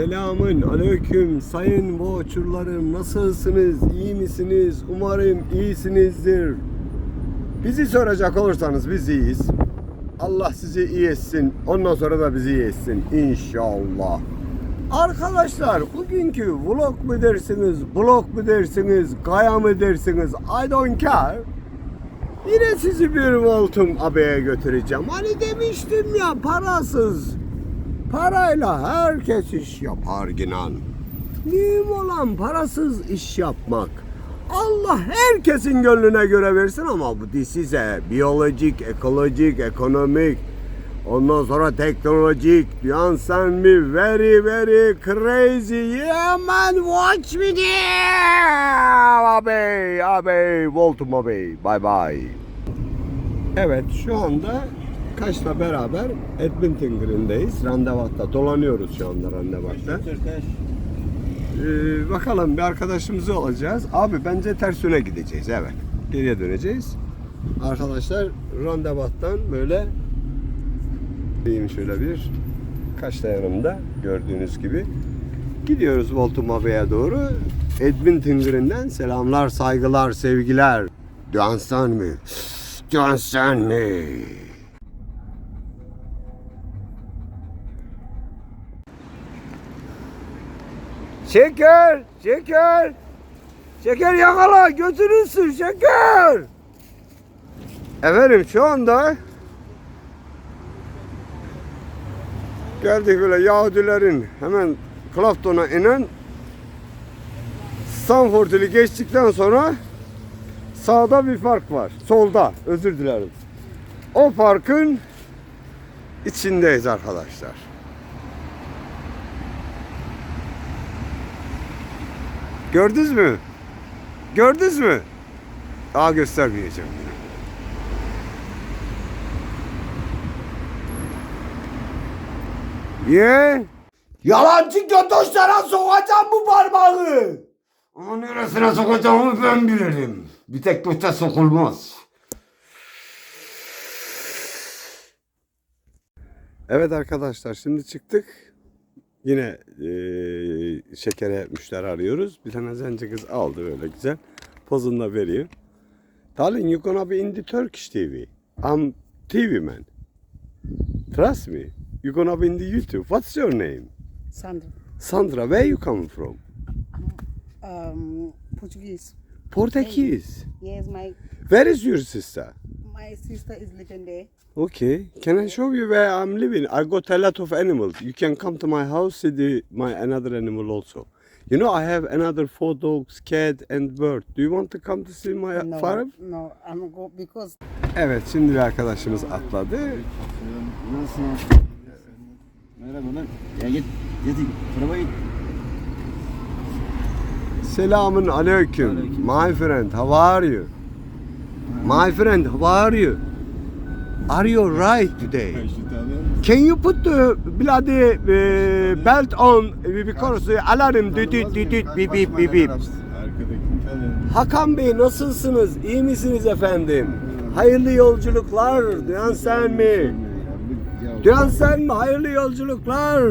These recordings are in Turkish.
Selamın aleyküm sayın boğaçurlarım nasılsınız? İyi misiniz? Umarım iyisinizdir. Bizi soracak olursanız biz iyiyiz. Allah sizi iyi etsin. Ondan sonra da bizi iyi etsin inşallah. Arkadaşlar bugünkü vlog mu dersiniz blog mu dersiniz gaya mı dersiniz? I don't care. Yine sizi bir Voltum abeye götüreceğim. Hani demiştim ya parasız. Parayla herkes iş yapar ginan. Mühim olan parasız iş yapmak. Allah herkesin gönlüne göre versin ama bu size biyolojik, ekolojik, ekonomik, ondan sonra teknolojik, you understand me? Very very crazy. Yeah watch me there. Abi, abi, Voltum abi. Bye bye. Evet şu anda Kaş'la beraber Edmonton Green'deyiz. Randevatta dolanıyoruz şu anda randevatta. Ee, bakalım bir arkadaşımızı alacağız. Abi bence ters yöne gideceğiz evet. Geriye döneceğiz. Arkadaşlar randevattan böyle diyeyim şöyle bir Kaş'ta yanımda gördüğünüz gibi gidiyoruz Voltum Abe'ye doğru. Edmonton Green'den selamlar, saygılar, sevgiler. Do you understand me? Do you understand me? Şeker, şeker. Şeker yakala, götürürsün şeker. Efendim şu anda geldik böyle Yahudilerin hemen Clapton'a inen Stanford'u geçtikten sonra sağda bir park var. Solda, özür dilerim. O parkın içindeyiz arkadaşlar. Gördünüz mü? Gördünüz mü? Daha göstermeyeceğim. Ye? Yalancı götoşlara sokacağım bu parmağı. Ama neresine sokacağımı ben bilirim. Bir tek göte sokulmaz. Evet arkadaşlar şimdi çıktık. Yine eee şekere müşteri arıyoruz. Bir tane zenci kız aldı böyle güzel. Pozunu da veriyor. Darling you gonna be in the Turkish TV. I'm TV man. Trust me. You gonna be in the YouTube. What's your name? Sandra. Sandra, where you come from? Um, Portuguese. Portuguese. Yes, my Where is your sister? My sister is living there. Okay. Can I show you where I'm living? I got a lot of animals. You can come to my house, see my another animal also. You know, I have another four dogs, cat, and bird. Do you want to come to see my No, farm? no, I'm go because Evet, şimdi bir arkadaşımız atladı. Nasılsın? Merhabalar. Ya git, git, tarafa git. Selamun. Aleyküm. My friend, how are you? My friend, how are you? Are you right today? Can you put the bloody uh, belt on because the alarm düt düt düt düt bip bip bip bip. Hakan Bey nasılsınız? İyi misiniz efendim? Hayırlı yolculuklar. Duyan sen mi? Duyan sen mi? Hayırlı yolculuklar.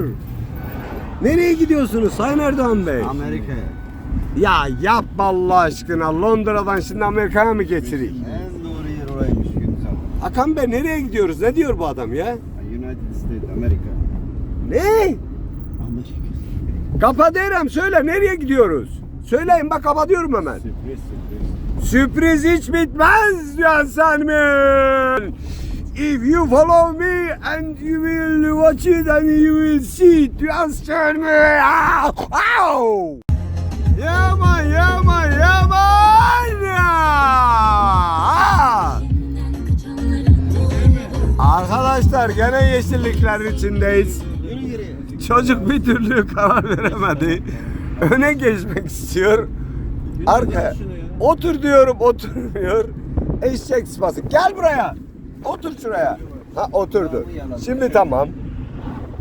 Nereye gidiyorsunuz Sayın Erdoğan Bey? Amerika'ya. Ya yapma Allah aşkına. Londra'dan şimdi Amerika'ya mı getireyim? En doğru yer oraymış Günsal. Hakan Bey nereye gidiyoruz? Ne diyor bu adam ya? United States, Amerika. Ne? Amerika. Kapa derim söyle nereye gidiyoruz? Söyleyin bak kapatıyorum hemen. Sürpriz sürpriz. Sürpriz hiç bitmez sen mi? If you follow me and you will watch it and you will see it mi? Ah, Ow! Yaman yaman yaman ya! Ah! Arkadaşlar gene yeşillikler içindeyiz. Çocuk bir türlü karar veremedi. Öne geçmek istiyor. Arka. Otur diyorum oturmuyor. Eşek sıpası. Gel buraya. Otur şuraya. Ha oturdu. Şimdi tamam.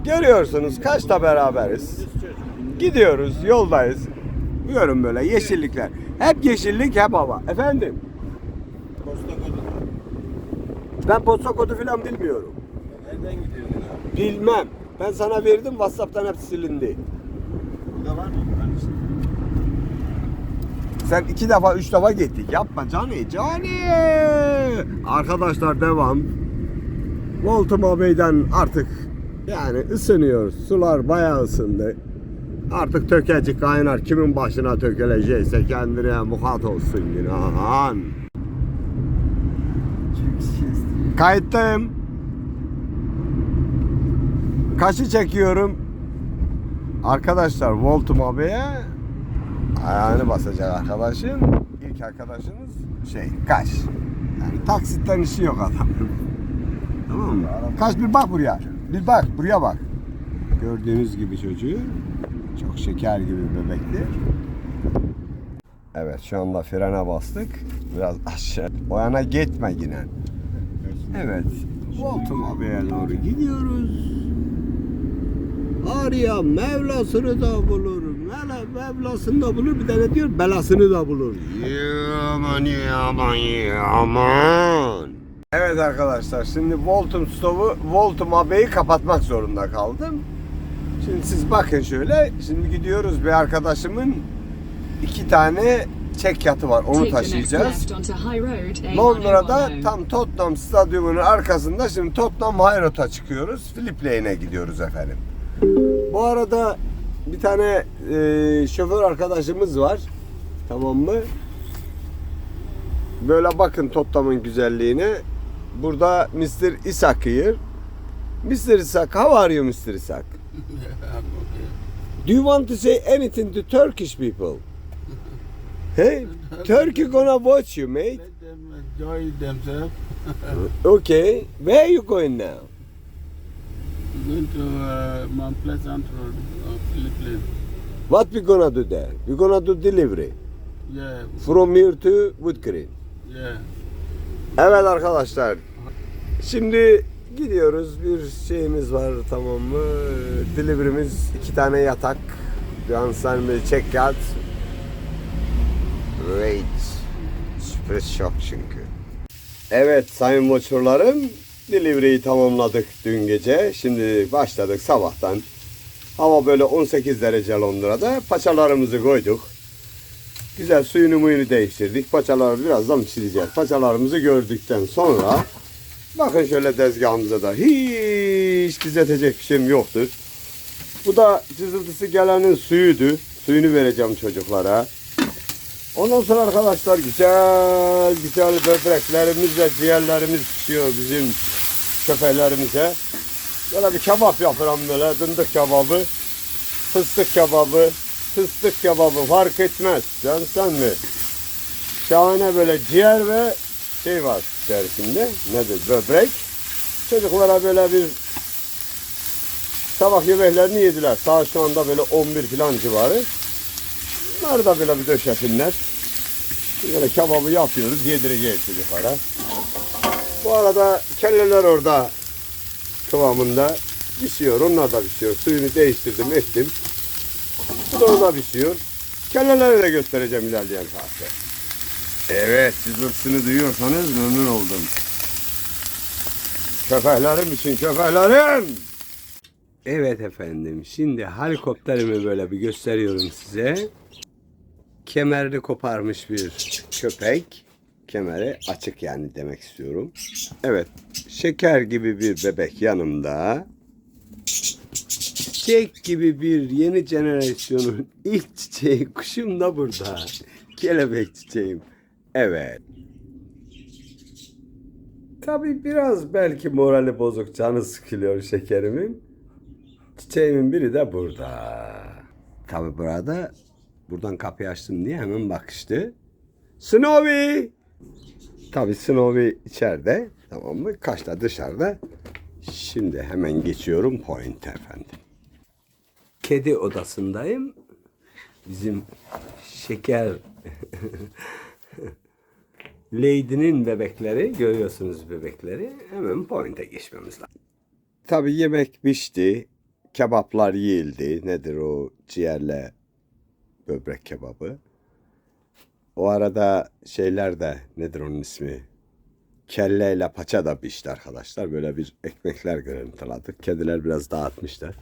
Görüyorsunuz kaçta beraberiz. Gidiyoruz yoldayız. Diyorum böyle yeşillikler. Hep yeşillik hep hava. Efendim? Ben posta kodu falan bilmiyorum. Nereden gidiyorsun? Bilmem. Ben sana verdim WhatsApp'tan hep silindi. Burada var mı? Ben işte. Sen iki defa, üç defa gittik. Yapma Cani, Cani. Arkadaşlar devam. Voltuma Bey'den artık yani ısınıyor. Sular bayağı ısındı. Artık tökecik kaynar. Kimin başına tökülecekse kendine muhat olsun günahan. Kayıttayım. Kaşı çekiyorum. Arkadaşlar Voltum abiye ayağını basacak arkadaşım. İlk arkadaşımız şey kaş. Yani taksitten işi yok adamın. Tamam mı? Kaç bir bak buraya. Bir bak buraya bak. Gördüğünüz gibi çocuğu çok şeker gibi bir bebektir. Evet şu anda frene bastık. Biraz aşağı. O yana gitme yine. Evet. Voltum abiye doğru gidiyoruz. Arayan Mevlasını da bulur. Mevla, Mevlasını da bulur. Bir de ne diyor? Belasını da bulur. Yaman yaman yaman. Evet arkadaşlar şimdi Voltum stovu Voltum abiyi kapatmak zorunda kaldım. Şimdi siz bakın şöyle. Şimdi gidiyoruz bir arkadaşımın iki tane çek yatı var. Onu taşıyacağız. Londra'da A1010. tam Tottenham stadyumunun arkasında şimdi Tottenham High Road'a çıkıyoruz. Philip Lane'e gidiyoruz efendim. Bu arada bir tane e, şoför arkadaşımız var. Tamam mı? Böyle bakın Tottenham'ın güzelliğine. Burada Mr. Here. Mr. Isak, how are you Mr. Isak? Do you want to say anything to Turkish people? Hey, Turkey gonna watch you, mate. Let them enjoy themselves. Okay, where are you going now? Going to uh, Mount Pleasant Road of Philippines. What we gonna do there? We gonna do delivery Yeah, from here to Wood Green. yeah. Evet arkadaşlar. Şimdi gidiyoruz. Bir şeyimiz var tamam mı? Delivery'miz iki tane yatak. Bir an sen bir check out. Great. Sürpriz şok çünkü. Evet sayın moçurlarım. Delivery'yi tamamladık dün gece. Şimdi başladık sabahtan. Hava böyle 18 derece Londra'da. Paçalarımızı koyduk. Güzel suyunu muyunu değiştirdik. Paçaları birazdan pişireceğiz. Paçalarımızı gördükten sonra bakın şöyle tezgahımıza da hiç düzeltecek bir şeyim yoktur. Bu da cızıltısı gelenin suyuydu. Suyunu vereceğim çocuklara. Ondan sonra arkadaşlar güzel güzel böbreklerimiz ve ciğerlerimiz pişiyor bizim köpeklerimize. Böyle bir kebap yapıyorum böyle dındık kebabı, fıstık kebabı, fıstık kebabı fark etmez. Can sen mi? Şahane böyle ciğer ve şey var içerisinde. Nedir? Böbrek. Çocuklara böyle bir sabah yemeklerini yediler. Saat şu anda böyle 11 falan civarı. Bunları da böyle bir döşesinler. Böyle kebabı yapıyoruz, yedireceğiz çocuklara. Bu arada kelleler orada kıvamında pişiyor. Onlar da pişiyor. Suyunu değiştirdim, ettim. Bu da orada pişiyor. Kelleleri de göstereceğim ilerleyen saatte. Evet, cızırtısını duyuyorsanız memnun oldum. Köpeklerim için köpeklerim. Evet efendim. Şimdi helikopterimi böyle bir gösteriyorum size. Kemerini koparmış bir köpek. Kemeri açık yani demek istiyorum. Evet. Şeker gibi bir bebek yanımda. Çiçek gibi bir yeni jenerasyonun ilk çiçeği kuşum da burada. Kelebek çiçeğim. Evet. Tabii biraz belki morali bozuk, canı sıkılıyor şekerimin. Çiçeğimin biri de burada. Tabii burada buradan kapıyı açtım diye hemen bakıştı. Snowy! Tabii Snowy içeride. Tamam mı? Kaşla dışarıda. Şimdi hemen geçiyorum point efendim. Kedi odasındayım. Bizim şeker Lady'nin bebekleri görüyorsunuz bebekleri. Hemen point'e geçmemiz lazım. Tabii yemek pişti. Kebaplar yiyildi. Nedir o ciğerle böbrek kebabı. O arada şeyler de nedir onun ismi? Kelleyle paça da pişti arkadaşlar. Böyle bir ekmekler görüntüladık. Kediler biraz dağıtmışlar.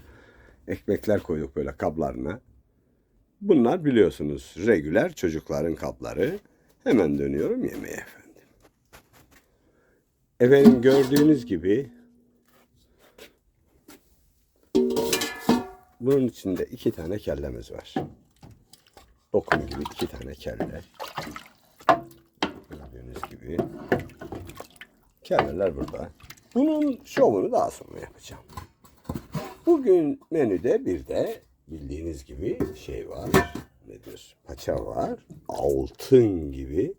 Ekmekler koyduk böyle kablarına. Bunlar biliyorsunuz regüler çocukların kapları. Hemen dönüyorum yemeğe efendim. Efendim gördüğünüz gibi bunun içinde iki tane kellemiz var. Lokum gibi iki tane kelle. Gördüğünüz gibi. Kelleler burada. Bunun şovunu daha sonra yapacağım. Bugün menüde bir de bildiğiniz gibi şey var. Nedir? Paça var. Altın gibi.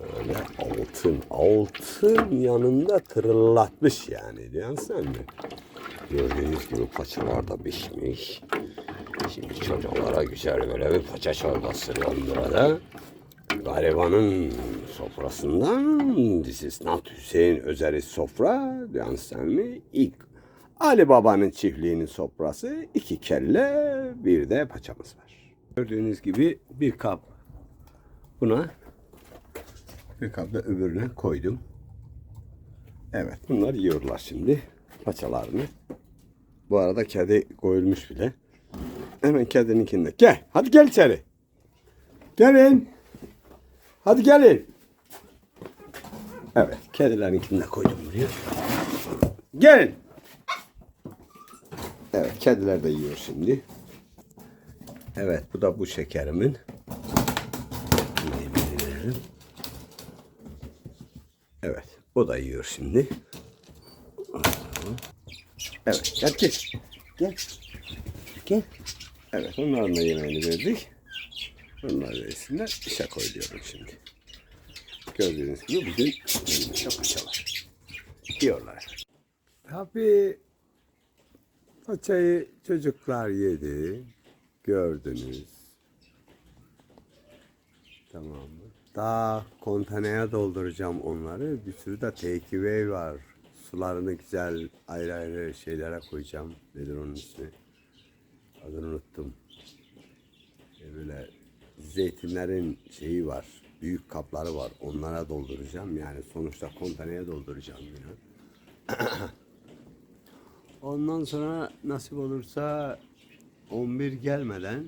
Böyle altın. Altın yanında tırıllatmış yani. Diyen sen mi? Gördüğünüz gibi paçalar da pişmiş. Şimdi çocuklara güzel böyle bir paça çorbası burada. Garibanın sofrasından This is not Hüseyin Özer'i sofra. You understand me? İlk Ali Baba'nın çiftliğinin sofrası. iki kelle bir de paçamız var. Gördüğünüz gibi bir kap buna bir kap da öbürüne koydum. Evet bunlar yiyorlar şimdi paçalarını. Bu arada kedi koyulmuş bile. Hemen kedininkinde. Gel hadi gel içeri. Gelin. Hadi gelin. Evet, kedilerinkini de koydum buraya. Gelin. Evet, kediler de yiyor şimdi. Evet, bu da bu şekerimin. Yemeğini verelim. Evet, o da yiyor şimdi. Evet, gel gel. Gel. Gel. Evet, onların da yemeğini verdik. Onlar da yesinler. İşe koyuyorum şimdi. Gördüğünüz gibi bugün elimizde paçalar. Yiyorlar. Tabii paçayı çocuklar yedi. Gördünüz. Tamam mı? Daha kontaneye dolduracağım onları. Bir sürü de take away var. Sularını güzel ayrı ayrı şeylere koyacağım. Nedir onun ismi? Adını unuttum. E, böyle zeytinlerin şeyi var. Büyük kapları var. Onlara dolduracağım. Yani sonuçta kontaneye dolduracağım yine. Ondan sonra nasip olursa 11 gelmeden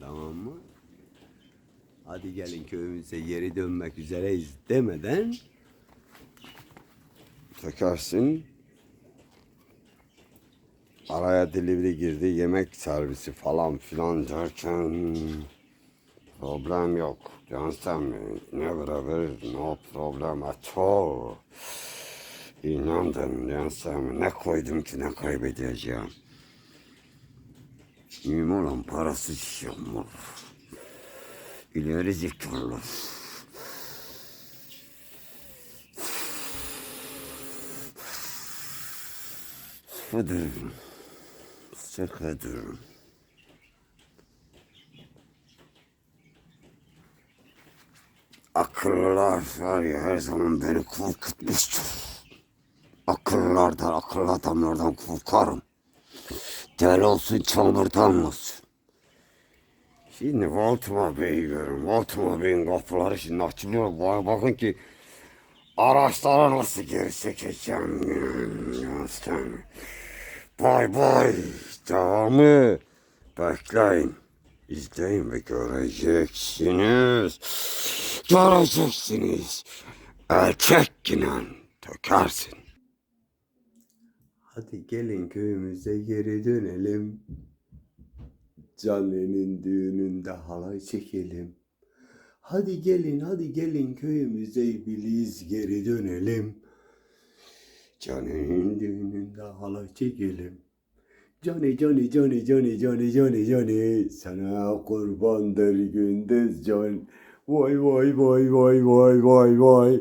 tamam mı? Hadi gelin köyümüze geri dönmek üzereyiz demeden takarsın. Araya delivery girdi. Yemek servisi falan filan derken problem yok. Me? Never ever no problem at all. Understand me? Ne koydum ki ne kaybedeceğim. Mühim olan parasız yapmak. İleri zekalı. Hadi. Sık hadi. Akıllılar var ya her zaman beni korkutmuştur. Akıllılardan, akıllı adamlardan korkarım. Deli olsun, çamurdan olsun. Şimdi Bey'i görün. Baltimore Bey'in kapıları şimdi açılıyor. Bak- Bakın ki araçlara nasıl geri çekeceğim. Yansın. Bay bay. Devamı. Bekleyin. İzleyin ve göreceksiniz. Göreceksiniz. Erkek ginen tökersin. Hadi gelin köyümüze geri dönelim. Canlı'nın düğününde halay çekelim. Hadi gelin, hadi gelin köyümüze biz geri dönelim. Canı'nın düğününde halay çekelim. Johnny, Johnny, Johnny, Johnny, Johnny, Johnny, Johnny. Sana kurbandır gündüz John. Vay vay vay vay vay vay vay.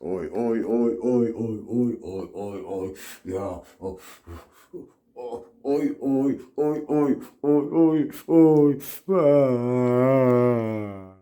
Oy oy oy oy oy oy oy oy oy. Ya. Oh. Oh, Oy oy oy oy oy oy oy. Ah.